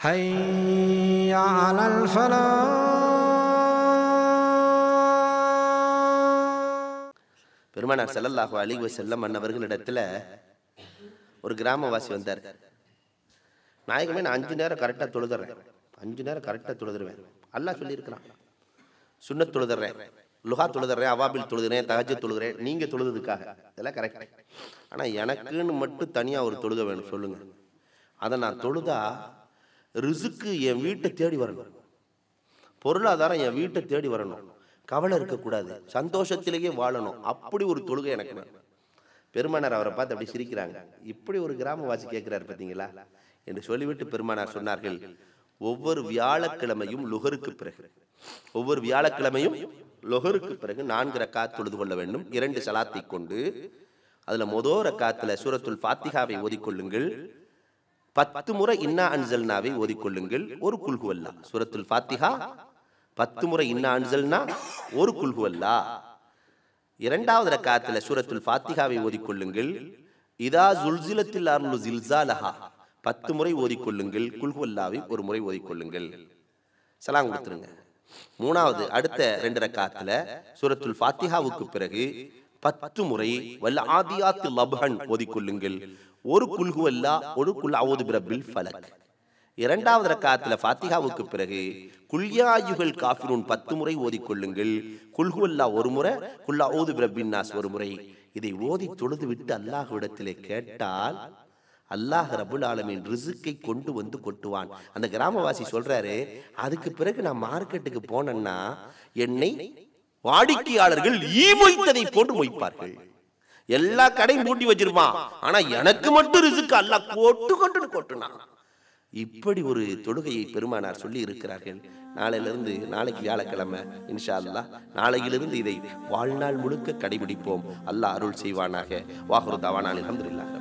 حي على الفلاح பெருமானார் ஸல்லல்லாஹு அலைஹி வஸல்லம் அன்னவர்களிடத்துல ஒரு கிராமவாசி வந்தார் நாயகமே நான் அஞ்சு நேரம் கரெக்டாக தொழுதுறேன் அஞ்சு நேரம் கரெக்டாக தொழுதுருவேன் அல்லாஹ் சொல்லியிருக்கிறான் சுன்னத் தொழுதுறேன் லுஹா தொழுதுறேன் அவாபில் தொழுதுறேன் தஹஜ்ஜத் தொழுகிறேன் நீங்கள் தொழுதுக்காக இதெல்லாம் கரெக்ட் ஆனால் எனக்குன்னு மட்டும் தனியாக ஒரு தொழுக வேணும் சொல்லுங்க அதை நான் தொழுதா ரிசுக்கு என் வீட்டை தேடி வரணும். பொருளாதாரம் என் வீட்டை தேடி வரணும். கவலை இருக்கக்கூடாது. சந்தோஷத்திலேயே வாழணும். அப்படி ஒரு தொழுகை எனக்கு பெருமானார் அவரை பார்த்து அப்படி சிரிக்கிறாங்க. இப்படி ஒரு கிராமவாசி கேட்கிறாரு பார்த்தீங்களா? என்று சொல்லிவிட்டு பெருமானார் சொன்னார்கள் ஒவ்வொரு வியாழக்கிழமையும் லுகருக்கு பிறகு ஒவ்வொரு வியாழக்கிழமையும் லுகருக்கு பிறகு நான்கு ரக்காத் தொழுது கொள்ள வேண்டும். இரண்டு சலாத்தை கொண்டு அதில் மொதோ ரக்காத்தில் சூரத்துல் ஃபாத்திகாவை ஓதிக்கொள்ளுங்கள் பத்து முறை இன்னா அன்சல்னாவை ஓதிக்கொள்ளுங்கள். ஒரு குல்குவல்லா சுரத்துல் ஃபாத்திஹா. பத்து முறை இன்னா அன்சல்னா ஒரு குல்குவல்லா இரண்டாவது ரக்காத்தில் சூரத்துல் ஃபாத்திகாவை ஓதிக்கொள்ளுங்கள். இதா ஜுல்சிலத்தில் அருள் ஜில்சாலஹா பத்து முறை ஓதிக்கொள்ளுங்கள். குல்குவல்லாவை ஒரு முறை ஓதிக்கொள்ளுங்கள். சலாம் கொடுத்துருங்க. மூணாவது அடுத்த ரெண்டு ரக்காத்துல சூரத்துல் ஃபாத்திஹாவுக்கு பிறகு பத்து முறை வல்ல ஆதியாத்து லப்ஹன் ஓதிக்கொள்ளுங்கள். ஒரு குல்குவல்லா ஒரு குல் அவுது பிரபில் ஃபலக். இரண்டாவது ரக்காத்துல ஃபாத்திஹாவுக்கு பிறகு குல்யாயுகள் காஃபிரூன் பத்து முறை ஓதிக்கொள்ளுங்கள். குல்குவல்லா ஒரு முறை குல்லா ஊது பிரபின் நாஸ் ஒரு முறை. இதை ஓதி தொழுது விட்டு அல்லாஹ்விடத்திலே கேட்டால் அல்லாஹ் ரபுல் ஆலமின் ரிசுக்கை கொண்டு வந்து கொட்டுவான். அந்த கிராமவாசி சொல்றாரு அதுக்கு பிறகு நான் மார்க்கெட்டுக்கு போனேன்னா என்னை வாடிக்கையாளர்கள் ஈ மொய்த்ததை போன்று மொய்ப்பார்கள். எல்லா கடையும் பூட்டி வச்சிருப்பான். ஆனா எனக்கு மட்டும் ரிசுக்கு அல்லாஹ் கொட்டு கொட்டுன்னு கொட்டுனான். இப்படி ஒரு தொழுகையை பெருமானார் சொல்லி இருக்கிறார்கள். நாளையிலிருந்து நாளைக்கு வியாழக்கிழமை இன்ஷா அல்லாஹ் நாளையிலிருந்து இதை வாழ்நாள் முழுக்க கடைபிடிப்போம். அல்லாஹ் அருள் செய்வானாக. வாகுரு தவானால் அல்ஹம்துலில்லாஹ்.